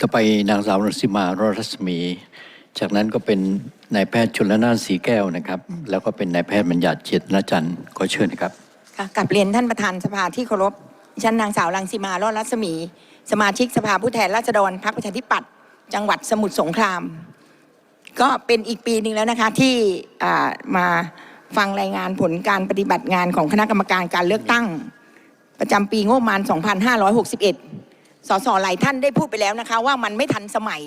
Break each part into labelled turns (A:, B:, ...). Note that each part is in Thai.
A: ต่อไปนางสาวรังสิมารอรัศมี จากนั้นก็เป็นนายแพทย์ชนละนานสีแก้วนะครับ แล้วก็เป็นนายแพทย์บัญญัติเจตนจันทร์ขอเชิญนะครับ
B: ค่ะกับเรียนท่านประธานสภาที่เคารพดิฉันนางสาวรังสีมารอดรัศมี สมาชิกสภาผู้แทนราษฎรพรรคประชาธิปัตย์จังหวัดสมุทรสงคราม ก็เป็นอีกปีหนึ่งแล้วนะคะที่อ่ามาฟังรายงานผลการปฏิบัติงานของคณะกรรมการการเลือกตั้ง ประจำปีงบประมาณ 2561 สสหลายท่านได้พูดไปแล้วนะคะ ว่ามันไม่ทันสมัย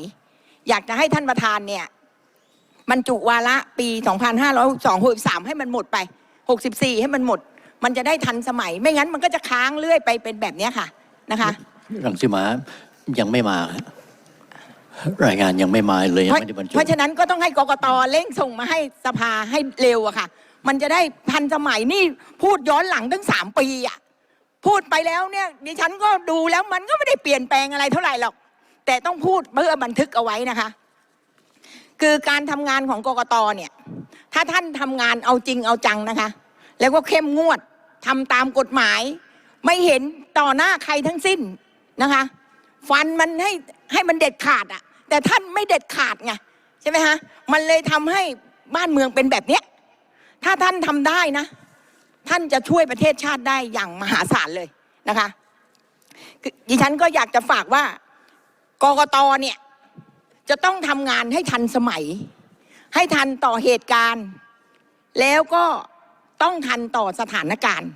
B: อยากจะให้ท่านประธานเนี่ยบรรจุวาระปี 2562 63 ให้มันหมดไป 64 ให้มันหมด มันจะได้ทันสมัย ไม่งั้นมันก็จะค้างเรื่อยไปเป็นแบบเนี้ยค่ะนะคะ
A: รังสิมายังไม่มาฮะรายงานยังไม่มาเลยยัง
B: เพราะ
A: ไม่ได้บรรจุ
B: เพราะฉะนั้นก็ต้องให้กกตเร่งส่งมาให้สภาให้เร็วอะค่ะ มันจะได้ทันสมัยนี่พูดย้อนหลังตั้งสามปีอะ พูดไปแล้วเนี่ยดิฉันก็ดูแล้วมันก็ไม่ได้เปลี่ยนแปลงอะไรเท่าไหร่หรอก แต่ต้องพูดเพื่อบันทึกเอาไว้นะคะ คือการทำงานของกกตเนี่ย ถ้าท่านทำงานเอาจริงเอาจังนะคะ แล้วก็เข้มงวดทำตามกฎหมาย ไม่เห็นต่อหน้าใครทั้งสิ้นนะคะ ฟันมันให้ให้มันเด็ดขาดอะแต่ท่านไม่เด็ดขาดไงใช่ไหมฮะมันเลยทำให้บ้านเมืองเป็นแบบเนี้ยถ้าท่านทำได้นะ ท่านจะช่วยประเทศชาติได้อย่างมหาศาลเลยนะคะดิฉันก็อยากจะฝากว่ากกตเนี่ยจะต้องทำงานให้ทันสมัย ให้ทันต่อเหตุการณ์ แล้วก็ต้องทันต่อสถานการณ์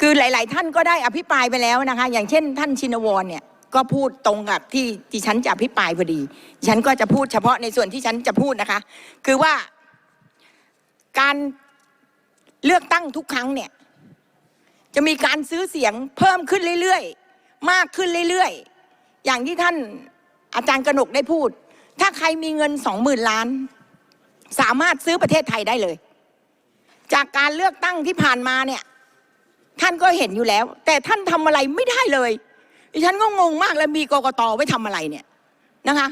B: คือหลาย ๆ ท่านก็ได้อภิปรายไปแล้วนะคะ อย่างเช่น ท่านชินวรเนี่ยก็พูดตรงกับที่ดิฉันจะอภิปรายพอดีดิฉันก็จะพูดเฉพาะในส่วนที่ฉันจะพูดนะคะ คือว่าการ เลือกตั้งทุกครั้งเนี่ย จะมีการซื้อเสียงเพิ่มขึ้นเรื่อยๆ มากขึ้นเรื่อยๆ อย่างที่ท่านอาจารย์กนกได้พูด ถ้าใครมีเงินสองหมื่นล้าน สามารถซื้อประเทศไทยได้เลย จากการเลือกตั้งที่ผ่านมาเนี่ย ท่านก็เห็นอยู่แล้ว แต่ท่านทำอะไรไม่ได้เลยดิฉันก็งงมากแล้วมีกกตไว้ทำอะไรเนี่ยนะคะ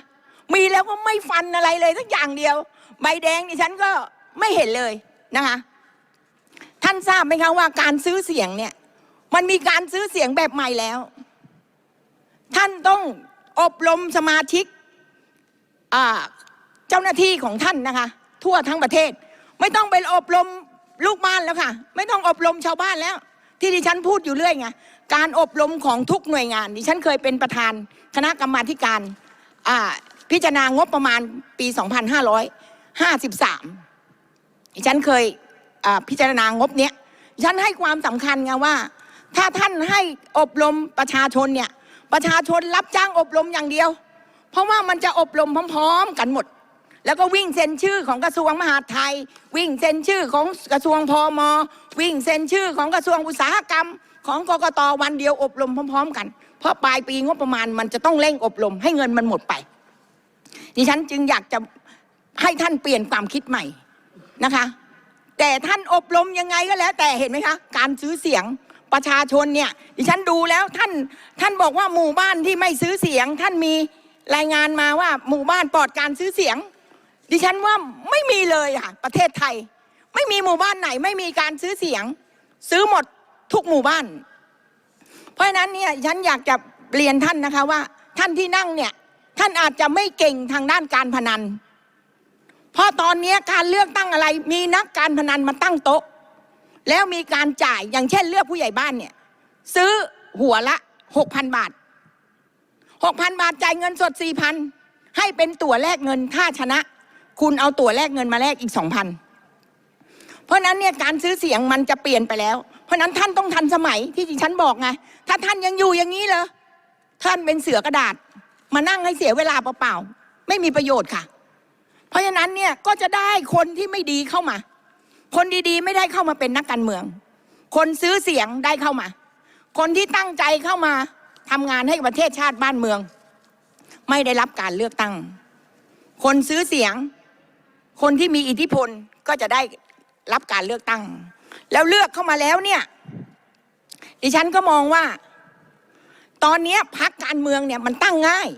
B: มีแล้วก็ไม่ฟันอะไรเลยสักอย่างเดียว ใบแดงดิฉันก็ไม่เห็นเลยนะคะ ท่านทราบไหมคะว่าการซื้อเสียงเนี่ย มันมีการซื้อเสียงแบบใหม่แล้ว ท่านต้องอบรมสมาชิกเจ้าหน้าที่ของท่านนะคะ ทั่วทั้งประเทศ ไม่ต้องไปอบรมลูกบ้านแล้วค่ะ ไม่ต้องอบรมชาวบ้านแล้ว ที่ดิฉันพูดอยู่เรื่อยไงการอบรมของทุกหน่วยงานดิฉันเคยเป็นประธานคณะกรรมาการพิจารณางบประมาณปี 2553ดิฉันเคย พิจารณางบเนี้ยฉันให้ความสำคัญไงว่า ถ้าท่านให้อบรมประชาชนเนี่ยประชาชนรับจ้างอบรมอย่างเดียว เพราะว่ามันจะอบรมพร้อม ๆ กันหมด แล้วก็วิ่งเซ็นชื่อของกระทรวงมหาดไทย วิ่งเซ็นชื่อของกระทรวงพมวิ่งเซ็นชื่อของกระทรวงอุตสาหกรรม ของกกตวันเดียวอบรมพร้อม ๆ กัน เพราะปลายปีงบประมาณมันจะต้องเร่งอบรมให้เงินมันหมดไป ดิฉันจึงอยากจะให้ท่านเปลี่ยนความคิดใหม่นะคะ แต่ท่านอบรมยังไงก็แล้ว แต่เห็นไหมคะ การซื้อเสียงประชาชนเนี่ยดิฉันดูแล้วท่านท่านบอกว่าหมู่บ้านที่ไม่ซื้อเสียง ท่านมีรายงานมาว่าหมู่บ้านปลอดการซื้อเสียง ดิฉันว่าไม่มีเลยค่ะประเทศไทย ไม่มีหมู่บ้านไหนไม่มีการซื้อเสียง ซื้อหมดทุกหมู่บ้าน เพราะฉะนั้นเนี่ยฉันอยากจะเรียนท่านนะคะว่า ท่านที่นั่งเนี่ยท่านอาจจะไม่เก่งทางด้านการพนัน เพราะตอนนี้การเลือกตั้งอะไรมีนักการพนันมาตั้งโต๊ะ แล้วมีการจ่ายอย่างเช่นเลือกผู้ใหญ่บ้านเนี่ย ซื้อหัวละหกพันบาทหกพันบาทจ่ายเงินสดสี่พันให้เป็นตั๋วแลกเงินถ้าชนะ คุณเอาตั๋วแลกเงินมาแลกอีกสองพันเพราะนั้นเนี่ยการซื้อเสียงมันจะเปลี่ยนไปแล้ว เพราะนั้นท่านต้องทันสมัยที่ดิฉันบอกไงถ้าท่านยังอยู่อย่างนี้เลยท่านเป็นเสือกระดาษ มานั่งให้เสียเวลาเปล่าๆไม่มีประโยชน์ค่ะ เพราะฉะนั้นเนี่ยก็จะได้คนที่ไม่ดีเข้ามา คนดีๆ ไม่ได้เข้ามาเป็นนักการเมือง คนซื้อเสียงได้เข้ามา คนที่ตั้งใจเข้ามาทำงานให้ประเทศชาติบ้านเมือง ไม่ได้รับการเลือกตั้ง คนซื้อเสียง คนที่มีอิทธิพลก็จะได้รับการเลือกตั้ง แล้วเลือกเข้ามาแล้วเนี่ย ดิฉันก็มองว่า ตอนนี้พักการเมืองเนี่ยมันตั้งง่าย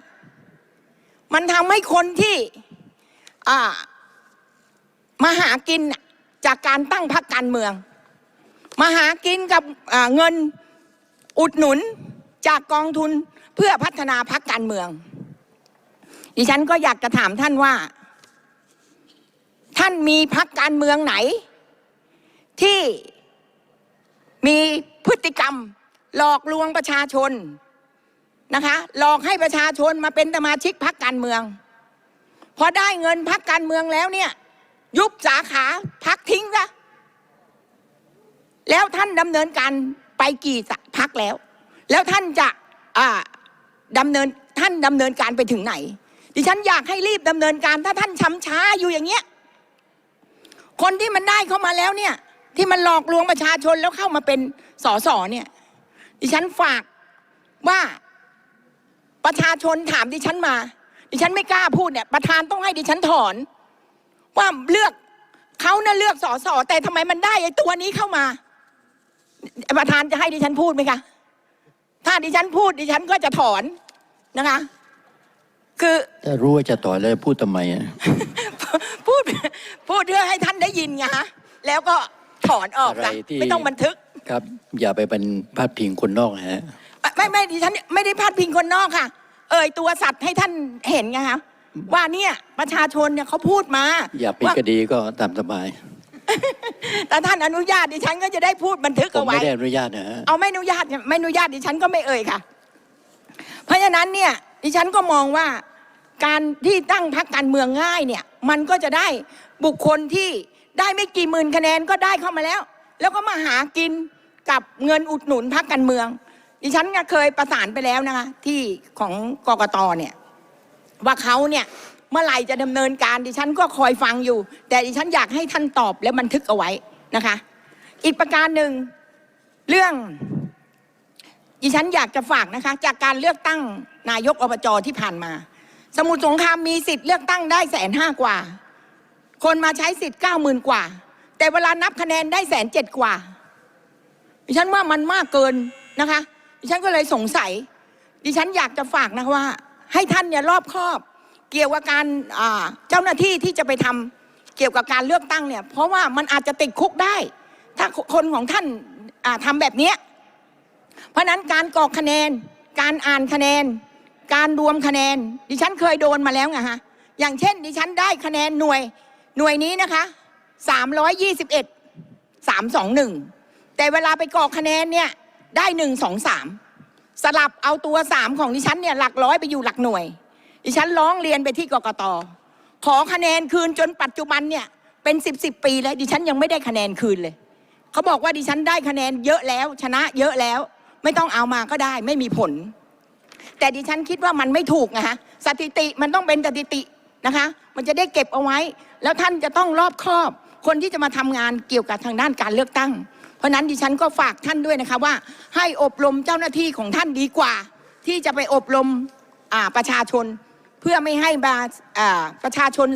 B: มันทำให้คนที่ มาหากินจากการตั้งพรรคการเมือง มาหากินกับเงินอุดหนุนจากกองทุนเพื่อพัฒนาพักการเมือง ดิฉันก็อยากจะถามท่านว่า ท่านมีพักการเมืองไหน ที่มีพฤติกรรมหลอกลวงประชาชนนะคะ หลอกให้ประชาชนมาเป็นสมาชิกพักการเมือง พอได้เงินพักการเมืองแล้วเนี่ย ยุบสาขาพักทิ้งซะแล้วท่านดำเนินการไปกี่พักแล้ว แล้วท่านจะอ่าดำเนินท่านดำเนินการไปถึงไหน ดิฉันอยากให้รีบดำเนินการ ถ้าท่านช้ำช้าอยู่อย่างเงี้ยคนที่มันได้เข้ามาแล้วเนี่ย ที่มันหลอกลวงประชาชนแล้วเข้ามาเป็นสสเนี่ย ดิฉันฝากว่าประชาชนถามดิฉันมา ดิฉันไม่กล้าพูดเนี่ย ประธานต้องให้ดิฉันถอน ว่าเลือกเขาน่ะเลือกสอสอแต่ทำไมมันได้ไอ้ตัวนี้เข้ามา ประธานจะให้ดิฉันพูดไหมคะถ้าดิฉันพูดดิฉันก็จะถอนนะคะ คือ
A: ถ้ารู้ว่าจะต่อยแล้วพูดทำไมอะ
B: พูดพูดเพื่อให้ท่านได้ยินไงฮะแล้วก็ถอนออก
A: อะไร
B: ซะ
A: ที่
B: ไม่ต้องบันทึก
A: ครับ อย่าไปเป็นพาดพิงคนนอกนะฮะ
B: ไม่ไม่ดิฉันไม่ได้พาดพิงคนนอกค่ะ เอ่ยตัวสัตว์ให้ท่านเห็นไงคะว่าเนี่ยประชาชนเนี่ยเขาพูดมา
A: อย่าปิด
B: ว่า
A: คดีก็ตามสบาย
B: แต่ท่านอนุญาตดิฉันก็จะได้พูดบันทึก
A: ผม
B: เอาไว้
A: ไม่ได้อนุญาตนะฮะ
B: เอาไม่อนุญาตไม่อนุญาตดิฉันก็ไม่เอ่ยค่ะ เพราะฉะนั้นเนี่ยดิฉันก็มองว่าการที่ตั้งพรรคการเมืองง่ายเนี่ย มันก็จะได้บุคคลที่ได้ไม่กี่หมื่นคะแนนก็ได้เข้ามาแล้ว แล้วก็มาหากินกับเงินอุดหนุนพรรคการเมือง ดิฉันก็เคยประสานไปแล้วนะคะ ที่ของกกตเนี่ย ว่าเขาเนี่ยเมื่อไหร่จะดำเนินการดิฉันก็คอยฟังอยู่ แต่ดิฉันอยากให้ท่านตอบและบันทึกเอาไว้นะคะ อีกประการหนึ่งเรื่อง ดิฉันอยากจะฝากนะคะ จากการเลือกตั้งนายกอบจที่ผ่านมา สมุทรสงครามมีสิทธิ์เลือกตั้งได้แสนห้ากว่า คนมาใช้สิทธิ์เก้าหมื่นกว่า แต่เวลานับคะแนนได้แสนเจ็ดกว่าดิฉันว่ามันมากเกินนะคะ ดิฉันก็เลยสงสัย ดิฉันอยากจะฝากนะคะว่า ให้ท่านเนี่ยรอบคอบ เกี่ยวกับการเจ้าหน้าที่ที่จะไปทำเกี่ยวกับการเลือกตั้งเนี่ย เพราะว่ามันอาจจะติดคุกได้ ถ้าคนของท่านาทำแบบเนี้ยเพราะฉะนั้นการกรอกคะแนน การอ่านคะแนน การรวมคะแนน ดิฉันเคยโดนมาแล้วไงฮะอย่างเช่น ดิฉันได้คะแนนหน่วย หน่วยนี้นะคะ321 321แต่เวลาไปกรอกคะแนนเนี่ย ได้1 2 3สองสามสลับเอาตัว3ของดิฉันเนี่ยหลักร้อยไปอยู่หลักหน่วย ดิฉันร้องเรียนไปที่กกตขอคะแนนคืนจนปัจจุบันเนี่ยเป็น10 10ปีแล้วดิฉันยังไม่ได้คะแนนคืนเลยเขาบอกว่าดิฉันได้คะแนนเยอะแล้ว ชนะเยอะแล้ว ไม่ต้องเอามาก็ได้ไม่มีผล แต่ดิฉันคิดว่ามันไม่ถูกนะคะสถิติมันต้องเป็นสถิตินะคะ มันจะได้เก็บเอาไว้ แล้วท่านจะต้องรอบคอบ คนที่จะมาทำงานเกี่ยวกับทางด้านการเลือกตั้ง เพราะนั้นดิฉันก็ฝากท่านด้วยนะคะว่า ให้อบรมเจ้าหน้าที่ของท่านดีกว่า ที่จะไปอบรมประชาชน เพื่อไม่ให้มาประชาชน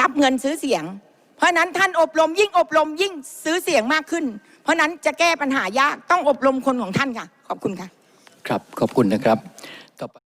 B: รับเงินซื้อเสียง เพราะนั้นท่านอบรมยิ่งอบรมยิ่งซื้อเสียงมากขึ้น เพราะฉะนั้นจะแก้ปัญหายากต้องอบรมคนของท่านค่ะ ขอบคุณค่ะ
A: ครับขอบคุณนะครับต่อไป